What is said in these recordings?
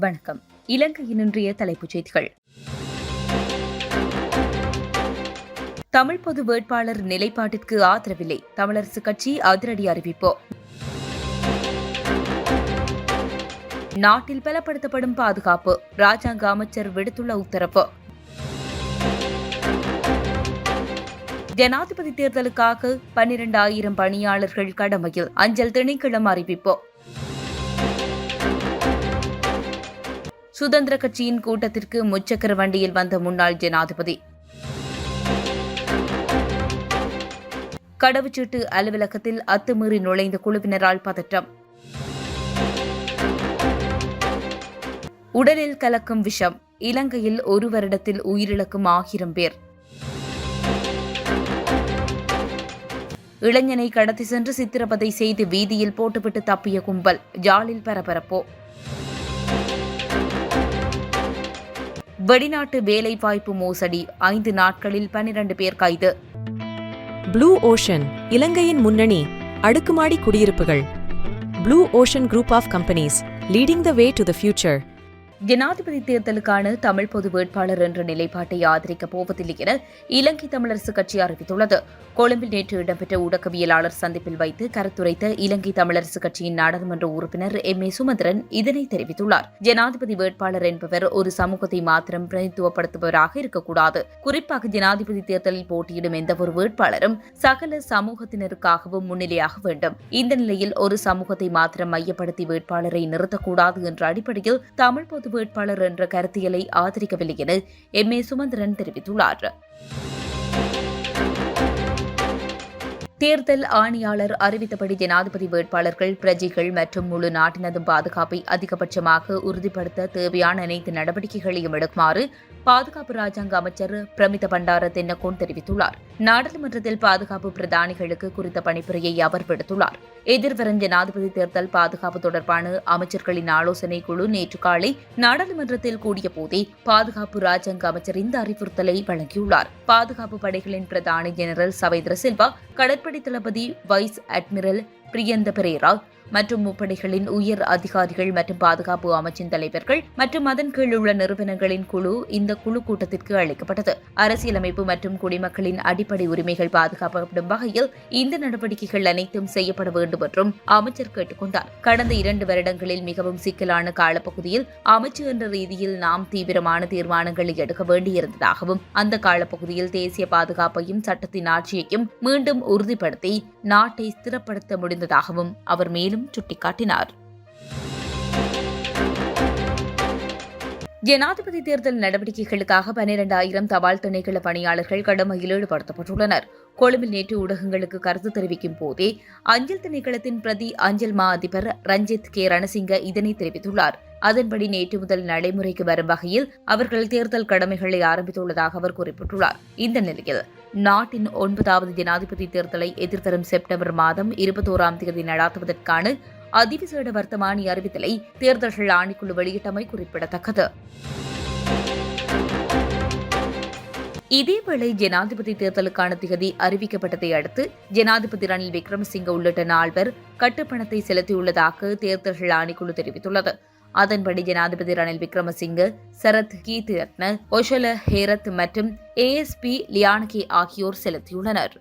வணக்கம். இலங்கையின் இன்றைய தலைப்புச் செய்திகள். தமிழ் பொது வேட்பாளர் நிலைப்பாட்டிற்கு ஆதரவில்லை. தமிழரசுக் கட்சி அதிரடி அறிவிப்பு. நாட்டில் பலப்படுத்தப்படும் பாதுகாப்பு. ராஜாங்க அமைச்சர் விடுத்துள்ள உத்தரவு. ஜனாதிபதி தேர்தலுக்காக பன்னிரண்டாயிரம் பணியாளர்கள் கடமையில். அஞ்சல் திணைக்களம் அறிவிப்பு. சுதந்திர கட்சியின் கூட்டத்திற்கு முச்சக்கர வண்டியில் வந்த முன்னாள் ஜனாதிபதி. கடவுச்சீட்டு அலுவலகத்தில் அத்துமீறி நுழைந்த குழுவினரால் பதற்றம். உடலில் கலக்கும் விஷம் இலங்கையில் ஒரு வருடத்தில் உயிரிழக்கும் ஆயிரம் பேர். இளைஞனை கடத்தி சென்று சித்திரவதை செய்து வீதியில் போட்டுவிட்டு தப்பிய கும்பல் ஜாலில் பரபரப்போ. வெளிநாட்டு வேலைவாய்ப்பு மோசடி ஐந்து நாட்களில் பனிரண்டு பேர் கைது. ப்ளூ ஓஷன் இலங்கையின் முன்னணி அடுக்குமாடி குடியிருப்புகள். Blue ocean group of companies leading the way to the future ஜனாதிபதி தேர்தலுக்கான தமிழ் பொது வேட்பாளர் என்ற நிலைப்பாட்டை ஆதரிக்கப் போவதில்லை என இலங்கை தமிழரசு கட்சி அறிவித்துள்ளது. கொழும்பில் நேற்று இடம்பெற்ற ஊடகவியலாளர் சந்திப்பில் வைத்து கருத்துரைத்த இலங்கை தமிழரசு கட்சியின் நாடாளுமன்ற உறுப்பினர் எம் ஏ சுமந்திரன் இதனை தெரிவித்துள்ளார். ஜனாதிபதி வேட்பாளர் என்பவர் ஒரு சமூகத்தை மாத்திரம் பிரதித்துவப்படுத்துபவராக இருக்கக்கூடாது. குறிப்பாக ஜனாதிபதி தேர்தலில் போட்டியிடும் எந்தவொரு வேட்பாளரும் சகல சமூகத்தினருக்காகவும் முன்னிலையாக வேண்டும். இந்த நிலையில் ஒரு சமூகத்தை மாத்திரம் மையப்படுத்தி வேட்பாளரை நிறுத்தக்கூடாது என்ற அடிப்படையில் தமிழ் பொது வேட்பாளர் என்ற கருத்தியலை ஆதரிக்கவில்லை என எம் ஏ சுமந்திரன் தெரிவித்துள்ளார். தேர்தல் ஆணையாளர் அறிவித்தபடி ஜனாதிபதி வேட்பாளர்கள் பிரஜைகள் மற்றும் முழு நாட்டினதும் பாதுகாப்பை அதிகபட்சமாக உறுதிப்படுத்த தேவையான அனைத்து நடவடிக்கைகளையும் எடுக்குமாறு பாதுகாப்பு ராஜாங்க அமைச்சர் பிரமித பண்டார தென்னகோன் தெரிவித்துள்ளார். நாடாளுமன்றத்தில் பாதுகாப்பு பிரதானிகளுக்கு குறித்த பணிப்புரையை அவர் விடுத்துள்ளார். எதிர்வரும் ஜனாதிபதி தேர்தல் பாதுகாப்பு தொடர்பான அமைச்சர்களின் ஆலோசனை குழு நேற்று காலை நாடாளுமன்றத்தில் கூடிய போதே பாதுகாப்பு ராஜாங்க அமைச்சர் இந்த அறிவுறுத்தலை வழங்கியுள்ளார். பாதுகாப்பு படைகளின் பிரதானி ஜெனரல் சவேந்திர சில்வா கடற்படை தளபதி வைஸ் அட்மிரல் பிரியந்த பெரேரா மற்றும் முப்படைகளின் உயர் அதிகாரிகள் மற்றும் பாதுகாப்பு அமைச்சின் தலைவர்கள் மற்றும் அதன் கீழ் உள்ள நிறுவனங்களின் குழு இந்த குழு கூட்டத்திற்கு அளிக்கப்பட்டது அரசியலமைப்பு மற்றும் குடிமக்களின் அடிப்படை உரிமைகள் பாதுகாக்கப்படும் வகையில் இந்த நடவடிக்கைகள் அனைத்தும் செய்யப்பட வேண்டும் என்றும் அமைச்சர் கேட்டுக்கொண்டார் கடந்த இரண்டு வருடங்களில் மிகவும் சிக்கலான காலப்பகுதியில் அமைச்சு என்ற ரீதியில் நாம் தீவிரமான தீர்மானங்களை எடுக்க வேண்டியிருந்ததாகவும் அந்த காலப்பகுதியில் தேசிய பாதுகாப்பையும் சட்டத்தின் ஆட்சியையும் மீண்டும் உறுதிப்படுத்தி நாட்டை ஸ்திரப்படுத்த முடிந்ததாகவும் அவர் மேலும் சுட்டிக்காட்டினார். ஜனாதிபதி தேர்தல் நடவடிக்கைகளுக்காக பனிரெண்டாயிரம் தபால் திணைக்கள பணியாளர்கள் கடமையில் ஈடுபடுத்தப்பட்டுள்ளனர். கொழும்பில் நேற்று ஊடகங்களுக்கு கருத்து தெரிவிக்கும் போதே அஞ்சல் திணைக்களத்தின் பிரதி அஞ்சல் மா அதிபர் ரஞ்சித் கே ரணசிங்க இதனை தெரிவித்துள்ளார். அதன்படி நேற்று முதல் நடைமுறைக்கு வரும் வகையில் அவர்கள் தேர்தல் கடமைகளை ஆரம்பித்துள்ளதாக அவர் குறிப்பிட்டுள்ளார். இந்த நிலையில் நாட்டின் ஒன்பதாவது ஜனாதிபதி தேர்தலை எதிர்வரும் செப்டம்பர் மாதம் இருபத்தோராம் தேதி நடாத்துவதற்கான அதிவிசேட வர்த்தமானி அறிவித்தலை தேர்தல்கள் ஆணைக்குழு வெளியிட்டமை குறிப்பிடத்தக்கது. இதேவேளை ஜனாதிபதி தேர்தலுக்கான திகதி அறிவிக்கப்பட்டதை அடுத்து ஜனாதிபதி ரணில் விக்ரமசிங்க உள்ளிட்ட நால்வர் கட்டுப்பணத்தை செலுத்தியுள்ளதாக தேர்தல்கள் ஆணைக்குழு தெரிவித்துள்ளது. அதன்படி ஜனாதிபதி ரணில் விக்ரமசிங்க சரத் கீத் ரத்ன ஒஷல ஹேரத் மற்றும் ஏஎஸ்பி லியானகே ஆகியோர் செலுத்தியுள்ளனர்.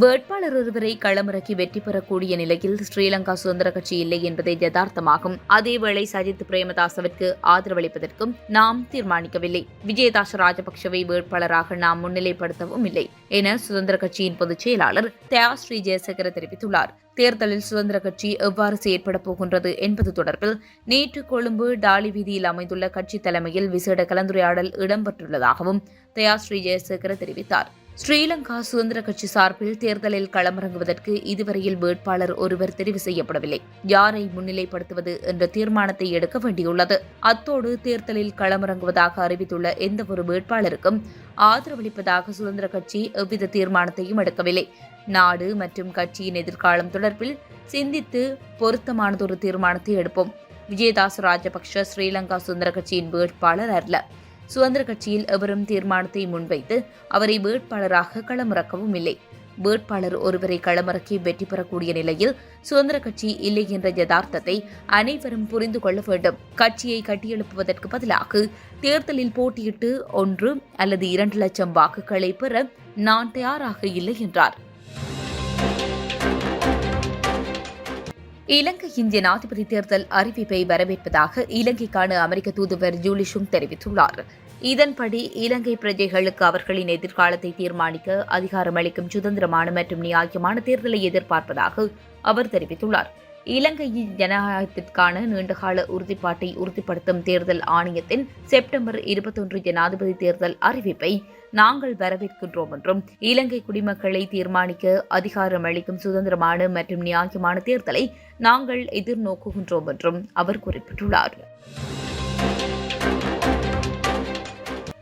வேட்பாளர் ஒருவரை களமிறக்கி வெற்றி பெறக்கூடிய நிலையில் ஸ்ரீலங்கா சுதந்திர கட்சி இல்லை என்பதே யதார்த்தமாகும். அதேவேளை சஜித் பிரேமதாசவிற்கு ஆதரவளிப்பதற்கும் நாம் தீர்மானிக்கவில்லை. விஜயதாச ராஜபக்சவை வேட்பாளராக நாம் முன்னிலைப்படுத்தவும் இல்லை என சுதந்திர கட்சியின் பொதுச் செயலாளர் தயா ஸ்ரீ ஜெயசேகர தெரிவித்துள்ளார். தேர்தலில் சுதந்திர கட்சி எவ்வாறு செயற்பட போகின்றது என்பது தொடர்பில் நேற்று கொழும்பு டாலி வீதியில் அமைந்துள்ள கட்சி தலைமையில் விசேட கலந்துரையாடல் இடம்பெற்றுள்ளதாகவும் தயா ஸ்ரீ ஜெயசேகர தெரிவித்தார். ஸ்ரீலங்கா சுதந்திர கட்சி சார்பில் தேர்தலில் களமிறங்குவதற்கு இதுவரையில் வேட்பாளர் ஒருவர் தெரிவு செய்யப்படவில்லை. யாரை முன்னிலைப்படுத்துவது என்ற தீர்மானத்தை எடுக்க வேண்டியுள்ளது. அத்தோடு தேர்தலில் களமிறங்குவதாக அறிவித்துள்ள எந்தவொரு வேட்பாளருக்கும் ஆதரவளிப்பதாக சுதந்திர கட்சி எவ்வித தீர்மானத்தையும் எடுக்கவில்லை. நாடு மற்றும் கட்சியின் எதிர்காலம் தொடர்பில் சிந்தித்து பொருத்தமானதொரு தீர்மானத்தை எடுப்போம். விஜயதாஸ் ராஜபக்ஷ ஸ்ரீலங்கா சுதந்திர கட்சியின் வேட்பாளர் அல்ல. சுதந்திர கட்சியில் எவரும் தீர்மானத்தை முன்வைத்து அவரை வேட்பாளராக களமிறக்கவும் இல்லை. வேட்பாளர் ஒருவரை களமிறக்கி வெற்றி பெறக்கூடிய நிலையில் சுதந்திர கட்சி இல்லை என்ற யதார்த்தத்தை அனைவரும் புரிந்து கொள்ள வேண்டும். கட்சியை கட்டியெழுப்புவதற்கு பதிலாக தேர்தலில் போட்டியிட்டு ஒன்று அல்லது இரண்டு லட்சம் வாக்குகளை பெற நான் தயாராக இல்லை என்றார். இலங்கை இந்திய ஜனாதிபதி தேர்தல் அறிவிப்பை வரவேற்பதாக இலங்கைக்கான அமெரிக்க தூதுவர் ஜூலிஷுங் தெரிவித்துள்ளார். இதன்படி இலங்கை பிரஜைகளுக்கு அவர்களின் எதிர்காலத்தை தீர்மானிக்க அதிகாரமளிக்கும் சுதந்திரமான மற்றும் நியாயமான தேர்தலை எதிர்பார்ப்பதாக அவர் தெரிவித்துள்ளார். இலங்கையின் ஜனநாயகத்திற்கான நீண்டகால உறுதிப்பாட்டை உறுதிப்படுத்தும் தேர்தல் ஆணையத்தின் செப்டம்பர் இருபத்தொன்று ஜனாதிபதி தேர்தல் அறிவிப்பை நாங்கள் வரவேற்கின்றோம் என்றும் இலங்கை குடிமக்களை தீர்மானிக்க அதிகாரம் அளிக்கும் சுதந்திரமான மற்றும் நியாயமான தேர்தலை நாங்கள் எதிர்நோக்குகின்றோம் என்றும் அவர் குறிப்பிட்டுள்ளார்.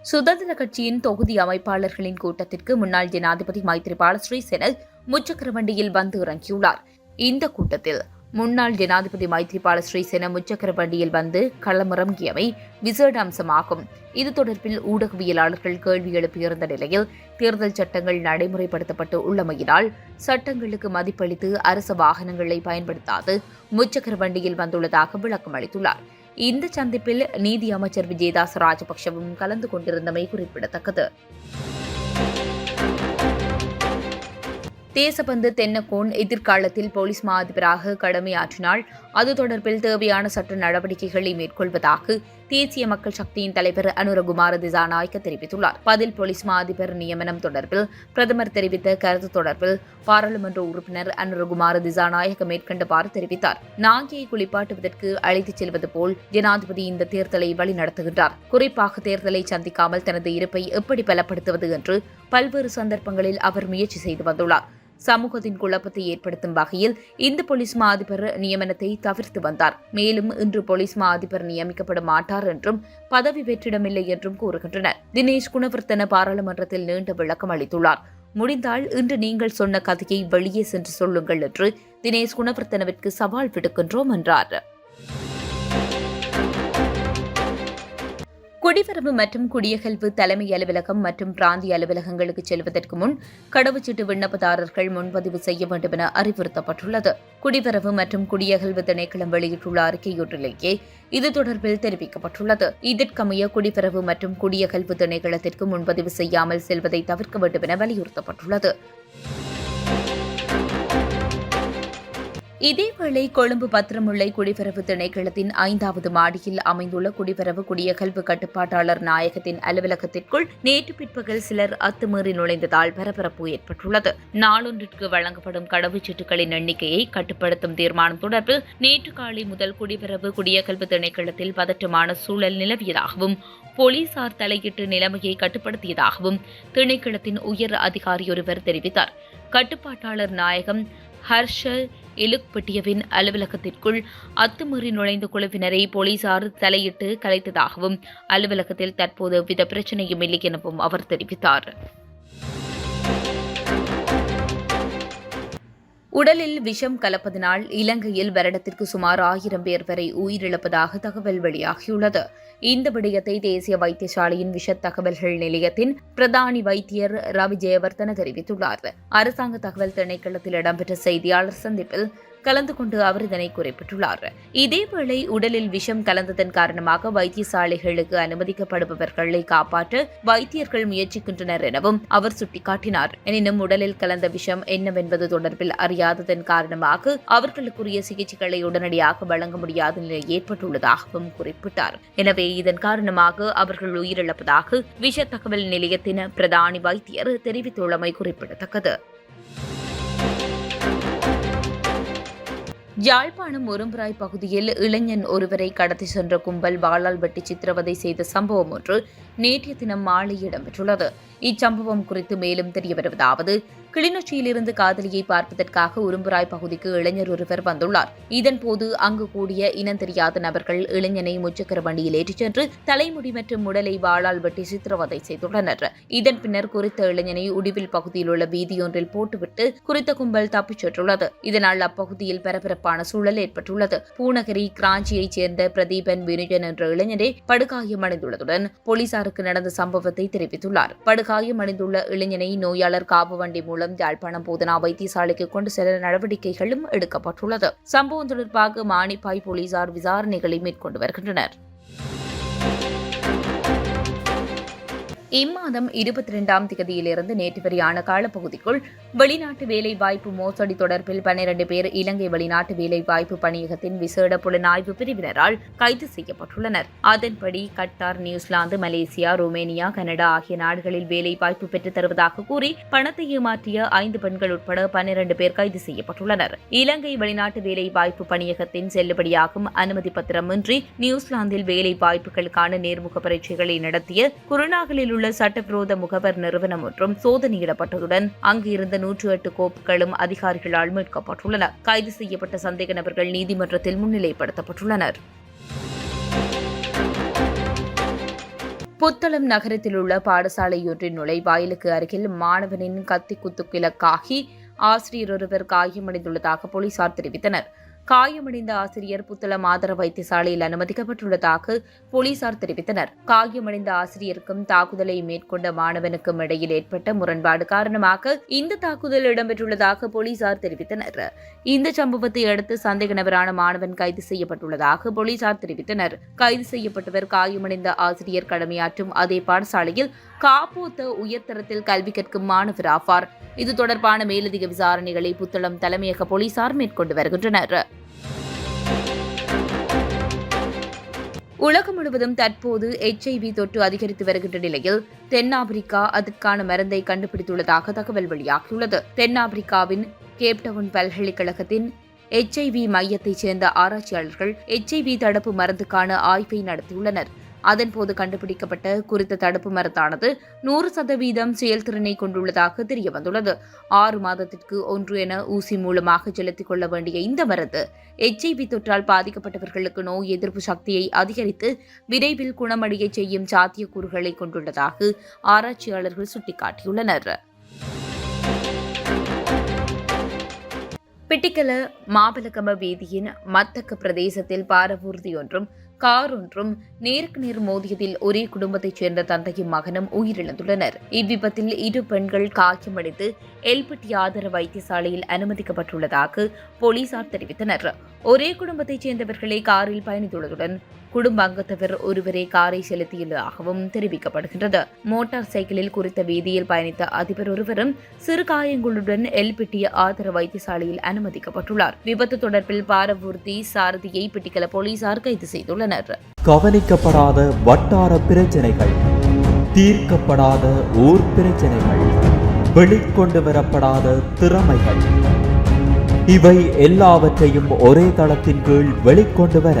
சுதந்திர கட்சியின் தொகுதி அமைப்பாளர்களின் கூட்டத்திற்கு முன்னாள் ஜனாதிபதி மைத்ரிபால ஸ்ரீசேன முச்சக்கர வண்டியில் வந்து இறங்கியுள்ளார். இந்த கூட்டத்தில் முன்னாள் ஜனாதிபதி மைத்ரிபால ஸ்ரீசேன முச்சக்கர வண்டியில் வந்து களமிறங்கியமை விசேட அம்சமாகும் இது தொடர்பில் ஊடகவியலாளர்கள் கேள்வி எழுப்பியிருந்த நிலையில் தேர்தல் சட்டங்கள் நடைமுறைப்படுத்தப்பட்டு உள்ளமையினால் சட்டங்களுக்கு மதிப்பளித்து அரசு வாகனங்களை பயன்படுத்தாது முச்சக்கர வண்டியில் வந்துள்ளதாக விளக்கம் அளித்துள்ளார். இந்த சந்திப்பில் நீதி அமைச்சர் விஜயதாஸ் ராஜபக்சவும் கலந்து கொண்டிருந்தமை குறிப்பிடத்தக்கது. தேசபந்து தென்னக்கோன் எதிர்காலத்தில் போலீஸ் மா அதிபராக கடமையாற்றினால் அது தொடர்பில் தேவையான சட்ட நடவடிக்கைகளை மேற்கொள்வதாக தேசிய மக்கள் சக்தியின் தலைவர் அனுரகுமார திசாநாயக்க தெரிவித்துள்ளார். பதில் போலீஸ் மா அதிபர் நியமனம் தொடர்பில் பிரதமர் தெரிவித்த கருத்து தொடர்பில் பாராளுமன்ற உறுப்பினர் அனுரகுமார திசாநாயக்க மேற்கண்டவாறு தெரிவித்தார். நாங்கியை குளிப்பாட்டுவதற்கு அழைத்துச் செல்வது போல் ஜனாதிபதி இந்த தேர்தலை வழிநடத்துகின்றார். குறிப்பாக தேர்தலை சந்திக்காமல் தனது இருப்பை எப்படி பலப்படுத்துவது என்று பல்வேறு சந்தர்ப்பங்களில் அவர் முயற்சி செய்து வந்துள்ளார். சமூகத்தின் குழப்பத்தை ஏற்படுத்தும் வகையில் இந்த போலீஸ் மா அதிபர் நியமனத்தை தவிர்த்து வந்தார். மேலும் இன்று போலீஸ் மா அதிபர் நியமிக்கப்பட மாட்டார் என்றும் பதவி வெற்றிடமில்லை என்றும் கூறுகின்றனர். தினேஷ் குணவர்த்தன பாராளுமன்றத்தில் நீண்ட விளக்கம் அளித்துள்ளார். முடிந்தால் இன்று நீங்கள் சொன்ன கதையை வெளியே சென்று சொல்லுங்கள் என்று தினேஷ் குணவர்த்தனவிற்கு சவால் விடுக்கின்றோம் என்றார். குடிவரவு மற்றும் குடியகல்வு தலைமை அலுவலகம் மற்றும் பிராந்திய அலுவலகங்களுக்கு செல்வதற்கு முன் கடவுச்சீட்டு விண்ணப்பதாரர்கள் முன்பதிவு செய்ய வேண்டும் என அறிவுறுத்தப்பட்டுள்ளது. குடிவரவு மற்றும் குடியகல்வு திணைக்களம் வெளியிட்டுள்ள அறிக்கையொன்றிலேயே இது தொடர்பில் தெரிவிக்கப்பட்டுள்ளது. இதற்கமைய குடிவரவு மற்றும் குடியகல்வு திணைக்களத்திற்கு முன்பதிவு செய்யாமல் செல்வதை தவிர்க்க வேண்டும் என வலியுறுத்தப்பட்டுள்ளது. இதேவேளை கொழும்பு பத்திரமுல்லை குடிபரவு திணைக்களத்தின் ஐந்தாவது மாடியில் அமைந்துள்ள குடிபரவு குடியகல்வு கட்டுப்பாட்டாளர் நாயகத்தின் அலுவலகத்திற்குள் நேற்று பிற்பகல் சிலர் அத்துமீறி நுழைந்ததால் பரபரப்பு ஏற்பட்டுள்ளது. நாளொன்றிற்கு வழங்கப்படும் கடவுச்சீட்டுகளின் எண்ணிக்கையை கட்டுப்படுத்தும் தீர்மானம் தொடர்பில் நேற்று காலை முதல் குடிபரவு குடியகல்வு திணைக்களத்தில் பதற்றமான சூழல் நிலவியதாகவும் போலீசார் தலையிட்டு நிலைமையை கட்டுப்படுத்தியதாகவும் திணைக்களத்தின் உயர் அதிகாரியொருவர் தெரிவித்தார். கட்டுப்பாட்டாளர் நாயகம் ஹர்ஷல் இலுக்பட்டியவின் அலுவலகத்திற்குள் அத்துமீறி நுழைந்த குழுவினரை போலீசார் தலையிட்டு கலைத்ததாகவும் அலுவலகத்தில் தற்போது எவ்வித பிரச்சனையும் இல்லை எனவும் அவர் தெரிவித்தார். உடலில் விஷம் கலப்பதனால் இலங்கையில் வருடத்திற்கு சுமார் ஆயிரம் பேர் வரை உயிரிழப்பதாக தகவல் வெளியாகியுள்ளது. இந்த விடயத்தை தேசிய வைத்தியசாலையின் விஷ தகவல்கள் நிலையத்தின் பிரதானி வைத்தியர் ரவி ஜெயவர்தன தெரிவித்துள்ளார். அரசாங்க தகவல் திணைக்களத்தில் இடம்பெற்ற செய்தியாளர் சந்திப்பில் கலந்து கொண்டு அவர் இதனை குறிப்பிட்டுள்ளார். இதேவேளை உடலில் விஷம் கலந்ததன் காரணமாக வைத்தியசாலைகளுக்கு அனுமதிக்கப்படுபவர்களை காப்பாற்ற வைத்தியர்கள் முயற்சிக்கின்றனர் எனவும் அவர் சுட்டிக்காட்டினார். எனினும் உடலில் கலந்த விஷம் என்னவென்பது தொடர்பில் அறியாததன் காரணமாக அவர்களுக்குரிய சிகிச்சைகளை உடனடியாக வழங்க முடியாத நிலை ஏற்பட்டுள்ளதாகவும் குறிப்பிட்டார். எனவே இதன் காரணமாக அவர்கள் உயிரிழப்பதாக விஷ தகவல் நிலையத்தின் பிரதானி வைத்தியர் தெரிவித்துள்ளமை குறிப்பிடத்தக்கது. யாழ்ப்பாணம் ஒரும்பராய் பகுதியில் இளைஞன் ஒருவரை கடத்தி சென்ற கும்பல் வாளால் வெட்டி சித்திரவதை செய்த சம்பவம் ஒன்று நேற்றைய தினம் மாலை இடம்பெற்றுள்ளது. இச்சம்பவம் குறித்து மேலும் தெரிய வருவதாவது கிளிநொச்சியிலிருந்து காதலியை பார்ப்பதற்காக உரும்புராய் பகுதிக்கு இளைஞர் ஒருவர் வந்துள்ளார். இதன்போது அங்கு கூடிய இனம் தெரியாத நபர்கள் இளைஞனை முச்சக்கர வண்டியில் ஏற்றிச் சென்று தலைமுடி மற்றும் உடலை வாளால் வெட்டி சித்திரவதை செய்துள்ளனர். இதன் பின்னர் குறித்த இளைஞனை உடிவில் பகுதியில் உள்ள வீதியொன்றில் போட்டுவிட்டு குறித்த கும்பல் தப்பிச் சென்றுள்ளது. இதனால் அப்பகுதியில் பரபரப்பான சூழல் ஏற்பட்டுள்ளது. பூநகரி கிராஞ்சியைச் சேர்ந்த பிரதீபன் வினுஜன் என்ற இளைஞரே படுகாயமடைந்துள்ளதுடன் போலீசாருக்கு நடந்த சம்பவத்தை தெரிவித்துள்ளார். படுகாயமடைந்துள்ள இளைஞனை நோயாளர் காப்பு வண்டி மூலம் மூலம் யாழ்ப்பாணம் போதனா வைத்தியசாலைக்கு கொண்டு செல்ல நடவடிக்கைகளும் எடுக்கப்பட்டுள்ளது. சம்பவம் தொடர்பாக மானிப்பாய் போலீசார் விசாரணைகளை மேற்கொண்டு வருகின்றனர். இம்மாதம் இருபத்தி இரண்டாம் தேதியிலிருந்து நேற்று வரையான காலப்பகுதிக்குள் வெளிநாட்டு வேலைவாய்ப்பு மோசடி தொடர்பில் பன்னிரண்டு பேர் இலங்கை வெளிநாட்டு வேலைவாய்ப்பு பணியகத்தின் விசேட புலனாய்வு பிரிவினரால் கைது செய்யப்பட்டுள்ளனர். அதன்படி Qatar New Zealand Malaysia Romania Canada ஆகிய நாடுகளில் வேலைவாய்ப்பு பெற்றுத் தருவதாக கூறி பணத்தை ஏமாற்றிய ஐந்து பெண்கள் உட்பட பன்னிரண்டு பேர் கைது செய்யப்பட்டுள்ளனர். இலங்கை வெளிநாட்டு வேலைவாய்ப்பு பணியகத்தின் செல்லுபடியாகும் அனுமதி பத்திரமின்றி நியூசிலாந்தில் வேலை வாய்ப்புகளுக்கான நேர்முக பரீட்சைகளை நடத்திய குருநாகலில் உள்ள சட்டவிரோத முகவர் நிறுவனம் ஒன்றும் சோதனையிடப்பட்டதுடன் அங்கு இருந்த நூற்று எட்டு கோப்புகளும் அதிகாரிகளால் மீட்கப்பட்டுள்ளன. கைது செய்யப்பட்ட சந்தேக நபர்கள் நீதிமன்றத்தில் முன்னிலைப்படுத்தப்பட்டுள்ளனர். புத்தளம் நகரத்தில் உள்ள பாடசாலையொன்றின் நுழைவாயிலுக்கு அருகில் மாணவனின் கத்தி குத்துக்கிழக்காகி ஆசிரியர் ஒருவர் காயமடைந்துள்ளதாக போலீசார் தெரிவித்தனர். காயமடைந்த ஆசிரியர் புத்தளம் ஆதர வைத்தியசாலையில் அனுமதிக்கப்பட்டுள்ளதாக போலீசார் தெரிவித்தனர். காயமடைந்த ஆசிரியருக்கும் தாக்குதலை மேற்கொண்ட மாணவனுக்கும் இடையில் ஏற்பட்ட முரண்பாடு காரணமாக இந்த தாக்குதல் இடம்பெற்றுள்ளதாக போலீசார் தெரிவித்தனர். இந்த சம்பவத்தை அடுத்து சந்தேக நபரான மாணவன் கைது செய்யப்பட்டுள்ளதாக போலீசார் தெரிவித்தனர். கைது செய்யப்பட்டவர் காயமடைந்த ஆசிரியர் கடமையாற்றும் அதே பாடசாலையில் காப்போத்த உயர்தரத்தில் கல்வி கற்கும் மாணவர் ஆவார். இது தொடர்பான மேலதிக விசாரணைகளை புத்தளம் தலைமையக போலீசார் மேற்கொண்டு வருகின்றனர். உலகம் முழுவதும் தற்போது எச்ஐவி தொற்று அதிகரித்து வருகின்ற நிலையில் தென்னாப்பிரிக்கா அதற்கான மருந்தை கண்டுபிடித்துள்ளதாக தகவல் வெளியாகியுள்ளது. தென்னாப்பிரிக்காவின் கேப்டவுன் பல்கலைக்கழகத்தின் எச்ஐவி மையத்தைச் சேர்ந்த ஆராய்ச்சியாளர்கள் எச்ஐவி தடுப்பு மருந்துக்கான ஆய்வை நடத்தியுள்ளனர். அதன்போது கண்டுபிடிக்கப்பட்ட குறித்த தடுப்பு மருந்தானது நூறு சதவீதம் செயல்திறனை கொண்டுள்ளதாக தெரியவந்துள்ளது. ஆறு மாதத்திற்கு ஒன்று என ஊசி மூலமாக செலுத்திக் கொள்ள வேண்டிய இந்த மருந்து எச்ஐவி தொற்றால் பாதிக்கப்பட்டவர்களுக்கு நோய் எதிர்ப்பு சக்தியை அதிகரித்து விரைவில் குணமடைய செய்யும் சாத்தியக்கூறுகளை கொண்டுள்ளதாக ஆராய்ச்சியாளர்கள் சுட்டிக்காட்டியுள்ளனர். பிட்டிக்கல மாபலகம வீதியின் மத்தக்க பிரதேசத்தில் பாரவூர்தி ஒன்றும் கார் ஒன்றும் நேருக்கு நேர் மோதியதில் ஒரே குடும்பத்தைச் சேர்ந்த தந்தையும் மகனும் உயிரிழந்துள்ளனர். இவ்விபத்தில் இரு பெண்கள் காயமடைந்து எல்பட்டி ஆதர வைத்தியசாலையில் அனுமதிக்கப்பட்டுள்ளதாக போலீசார் தெரிவித்தனர். ஒரே குடும்பத்தைச் சேர்ந்தவர்களே காரில் பயணித்துள்ளதுடன் குடும்ப அங்கத்தவர் ஒருவரே காரை செலுத்தியுள்ளதாகவும் தெரிவிக்கப்படுகின்றது. மோட்டார் சைக்கிளில் குறித்த வீதியில் பயணித்த அதிபர் ஒருவரும் சிறு காயங்களுடன் எல்பிட்டிய ஆதர வைத்தியசாலையில் அனுமதிக்கப்பட்டுள்ளார். விபத்து தொடர்பில் பாரவூர்த்தி சாரதியை பிட்டிக்கல போலீசார் கைது செய்துள்ளனர். கவனிக்கப்படாத வட்டார பிரச்சனைகள் தீர்க்கப்படாத ஊர் பிரச்சனைகள் வெளிக்கொண்டு வரப்படாத திறமைகள் இவை எல்லாவற்றையும் ஒரே தளத்தின் கீழ் வெளிக்கொண்டு வர